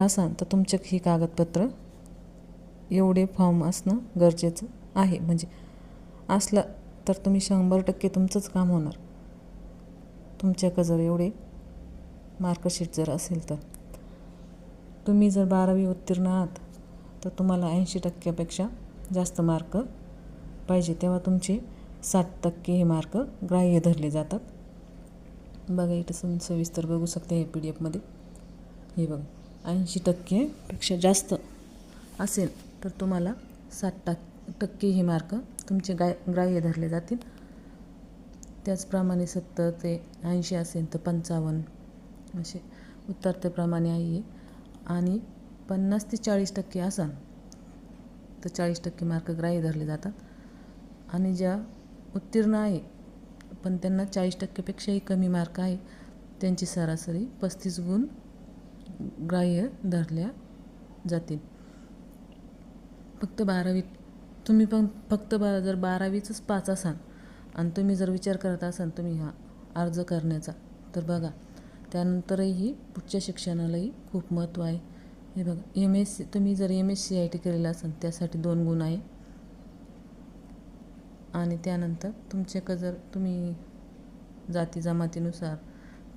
असाल तर तुमचे ही कागदपत्र एवढे फॉर्म असणं गरजेचं आहे. म्हणजे असलं तर तुम्ही शंभर टक्के तुमचंच काम होणार. तुमच्याकडं जर एवढे मार्कशीट जर असेल तर. तुम्ही जर बारावी उत्तीर्ण आहात तर तुम्हाला ऐंशी टक्क्यापेक्षा जास्त मार्क पाहिजे. तेव्हा तुमचे साठ टक्के हे मार्क ग्राह्य धरले जातात. बघा इथं सविस्तर बघू शकते हे पी डी एफमध्ये हे बघा. ऐंशी टक्केपेक्षा जास्त असेल तर तुम्हाला साठ टाक टक्के हे मार्क तुमचे गाय ग्राह्य धरले जातील. त्याचप्रमाणे सत्तर ते ऐंशी असेल तर पंचावन्न असे उत्तरतेप्रमाणे आहे आणि पन्नास ते चाळीस टक्के असाल तर चाळीस टक्के मार्क ग्राह्य धरले जातात. आणि ज्या उत्तीर्ण आहे पण त्यांना चाळीस टक्केपेक्षाही कमी मार्क आहे त्यांची सरासरी पस्तीस गुण ग्राह्य धरल्या जातील. फक्त बारावीत तुम्ही पण फक्त बा जर बारावीचंच पाच असाल आणि तुम्ही जर विचार करत असाल तुम्ही हा अर्ज करण्याचा तर बघा त्यानंतरही पुढच्या शिक्षणालाही खूप महत्त्व आहे. हे बघा एम एस सी तुम्ही जर M S C I T केलेलं असाल त्यासाठी दोन गुण आहे. आणि त्यानंतर तुमच्याकडं जर तुम्ही जाती जमातीनुसार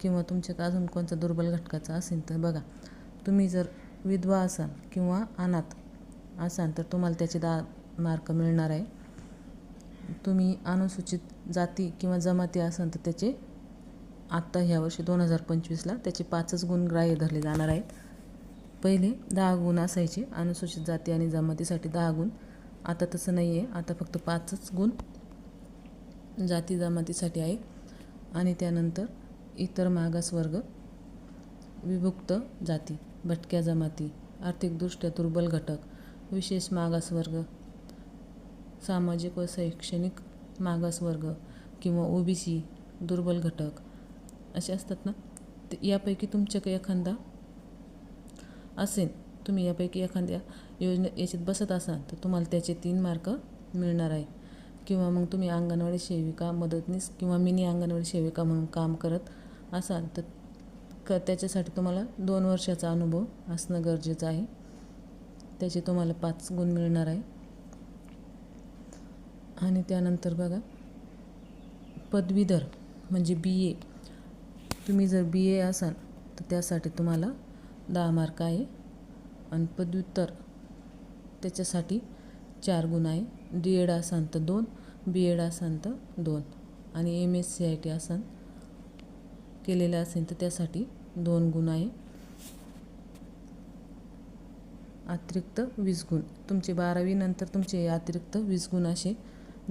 किंवा तुमच्यात अजून कोणता दुर्बल घटकाचा असेल तर बघा. तुम्ही जर विधवा असाल किंवा अनाथ असाल तर तुम्हाला त्याचे दहा मार्क मिळणार आहे. तुम्ही अनुसूचित जाती किंवा जमाती असाल तर त्याचे आत्ता ह्या वर्षी दोन हजार पंचवीसला त्याचे पाचच गुण ग्राह्य धरले जाणार आहेत. पहिले दहा गुण असायचे अनुसूचित जाती आणि जमातीसाठी दहा गुण. आता तसं नाही आहे आता फक्त पाचच गुण जाती जमातीसाठी आहे आणि त्यानंतर इतर मागासवर्ग विभुक्त जाती भटक्या जमाती आर्थिकदृष्ट्या दुर्बल घटक विशेष मागासवर्ग सामाजिक व शैक्षणिक मागासवर्ग किंवा ओ बी सी दुर्बल घटक असे असतात ना? तर यापैकी काही एखादा असेल तुम्ही यापैकी एखाद्या योजने याच्यात बसत असाल तर तुम्हाला त्याचे तीन मार्क मिळणार आहे. किंवा मग तुम्ही अंगणवाडी सेविका मदतनीस किंवा मिनी अंगणवाडी सेविका म्हणून काम करत असाल तर क त्याच्यासाठी तुम्हाला दोन वर्षाचा अनुभव असणं गरजेचं आहे. त्याचे तुम्हाला पाच गुण मिळणार आहे. आणि त्यानंतर बघा पदवीधर म्हणजे बी ए तुम्ही जर बी ए असाल तर त्यासाठी तुम्हाला दहा मार्क आहे. आणि पदव्युत्तर त्याच्यासाठी चार गुण आहे. डी एड असाल तर दोन बी एड असाल तर दोन. आणि M S C I T असाल केलेलं असेल तर त्यासाठी दोन गुण आहे. अतिरिक्त वीस गुण. तुमचे बारावीनंतर तुमचे अतिरिक्त वीस गुण असे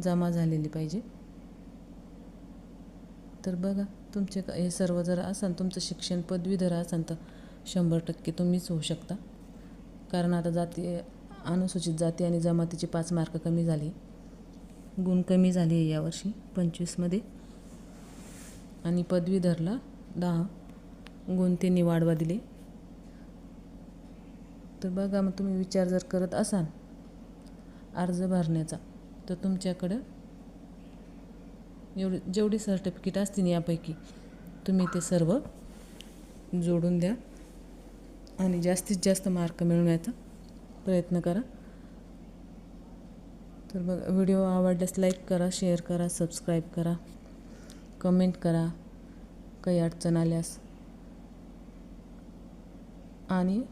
जमा झालेले पाहिजे. तर बघा तुमचे हे सर्व जर असाल तुमचं शिक्षण पदवीधर असाल तर शंभर टक्के तुम्हीच होऊ शकता. कारण आता जाती अनुसूचित जाती आणि जमातीचे पाच मार्क कमी झाले. गुण कमी झाले आहे यावर्षी पंचवीसमध्ये. आणि पदवीधरला दहा. गुण त्यांनी वाढवा दिले. तर बघा मग तुम्ही विचार जर करत असाल अर्ज भरण्याचा तर तुमच्याकडं एवढी जेवढी सर्टिफिकेट असतील यापैकी तुम्ही ते सर्व जोडून द्या आणि जास्तीत जास्त मार्क मिळवण्याचा प्रयत्न करा. तर बघा व्हिडिओ आवडल्यास लाईक करा शेअर करा सबस्क्राईब करा. कमेंट करा. काही अडचण आल्यास. आणि